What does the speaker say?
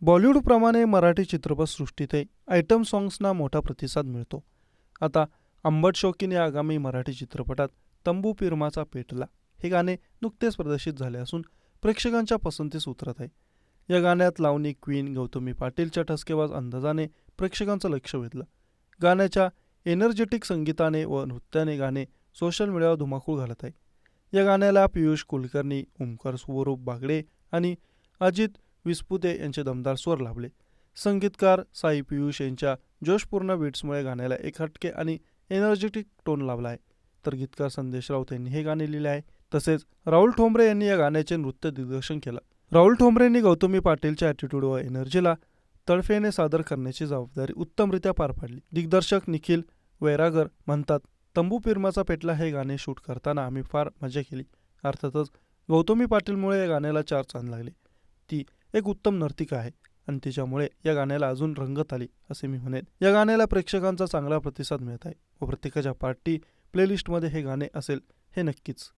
बॉलिवूडप्रमाणे Marathi चित्रपटसृष्टीतही item सॉंग्सना मोठा प्रतिसाद मिळतो. आता आंबट शौकीने आगामी मराठी चित्रपटात तंबू पिरमाचा पेटला. हे गाणे नुकतेच प्रदर्शित झाले असून प्रेक्षकांच्या पसंतीस उतरत आहे. या गाण्यात लावणी क्वीन गौतमी पाटीलच्या ठसकेबाज अंदाजाने प्रेक्षकांचं लक्ष वेधलं. गाण्याच्या एनर्जेटिक संगीताने व नृत्याने गाणे सोशल मीडियावर धुमाकूळ घालत आहे. या गाण्याला पियुष कुलकर्णी ओमकार स्वरूप बागडे आणि अजित विस्पुते यांचे दमदार स्वर लाभले. संगीतकार साई पियुष यांच्या जोशपूर्ण बीट्समुळे गाण्याला एक हटके आणि एनर्जेटिक टोन लाभला आहे. तर गीतकार संदेश राऊत यांनी हे गाणे लिहिले आहे. तसेच राहुल ठोंबरे यांनी या गाण्याचे नृत्य दिग्दर्शन केलं. राहुल ठोंबरेंनी गौतमी पाटीलच्या ॲटिट्यूड व एनर्जीला तडफेने सादर करण्याची जबाबदारी उत्तमरित्या पार पाडली. दिग्दर्शक निखिल वैरागर म्हणतात तंबू पिरमाचा पेटला हे गाणे शूट करताना आम्ही फार मजा केली. अर्थातच गौतमी पाटीलमुळे या गाण्याला चार चांद लागले. ती एक उत्तम नर्तिका आहे. आणि तिच्यामुळे या गाण्याला अजून रंगत आली असे मी म्हणेन. या गाण्याला प्रेक्षकांचा चांगला प्रतिसाद मिळत आहे व प्रत्येकाच्या पार्टी प्लेलिस्टमध्ये हे गाणे असेल हे नक्कीच.